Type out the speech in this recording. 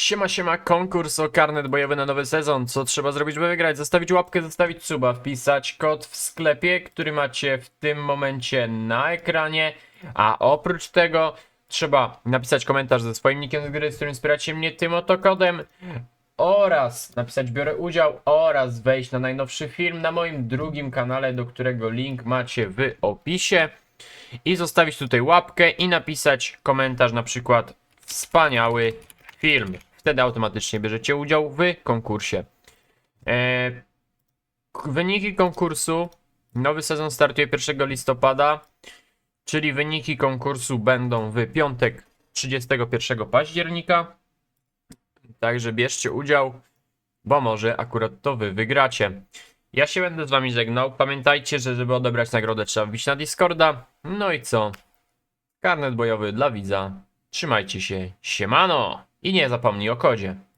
Siema, siema, konkurs o karnet bojowy na nowy sezon. Co trzeba zrobić, by wygrać? Zostawić łapkę, zostawić suba, wpisać kod w sklepie, który macie w tym momencie na ekranie. A oprócz tego trzeba napisać komentarz ze swoim nickiem z gry, z którym wspieracie mnie tym oto kodem. Oraz napisać biorę udział oraz wejść na najnowszy film na moim drugim kanale, do którego link macie w opisie. I zostawić tutaj łapkę i napisać komentarz na przykład wspaniały film. Wtedy automatycznie bierzecie udział w konkursie. E, wyniki konkursu. Nowy sezon startuje 1 listopada, czyli wyniki konkursu będą w piątek 31 października. Także bierzcie udział, bo może akurat to wy wygracie. Ja się będę z wami żegnał. Pamiętajcie, że żeby odebrać nagrodę trzeba wbić na Discorda. No i co? Karnet bojowy dla widza. Trzymajcie się. Siemano! I nie zapomnij o kodzie.